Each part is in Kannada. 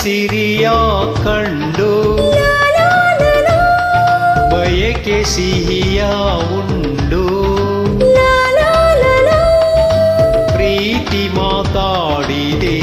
ಸಿರಿಯ ಕಂಡು ಬಯಕೆ ಸಿಹಿಯ ಉಂಡು ಪ್ರೀತಿ ಮಾತಾಡಿದೆ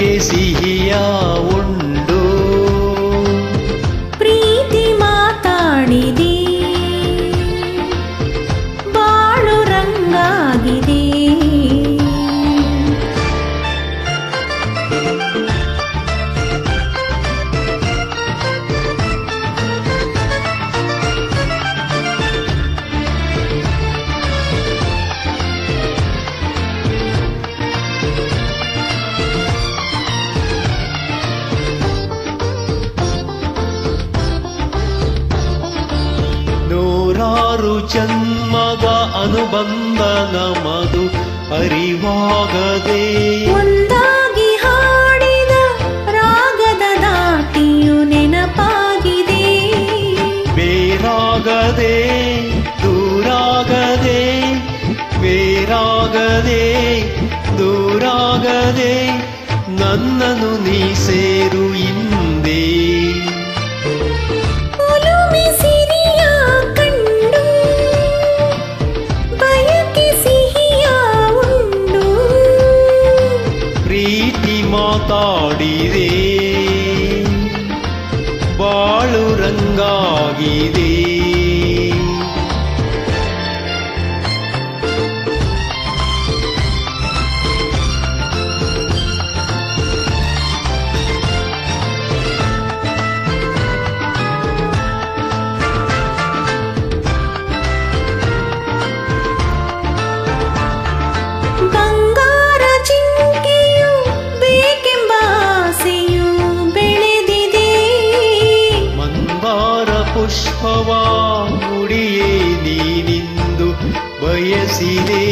के सिहिया ಜನ್ಮದ ಅನುಬಂಧ ನಮದು ಅರಿವಾಗದೆ. ಒಂದಾಗಿ ಹಾಡಿದ ರಾಗದ ದಾಟಿಯು ನೆನಪಾಗಿದೆ. ಬೇರಾಗದೆ ದೂರಾಗದೆ ಬೇರಾಗದೆ ದೂರಾಗದೆ ನನ್ನನು ನೀ ಸೇರು ಹಿಂದೆ வாடுகிறே வாழுறங்காகிறே ಮಂದಾರ ಪುಷ್ಪವ ಮುಡಿಯೇ ನೀನಿಂದು ಬಯಸಿದೆ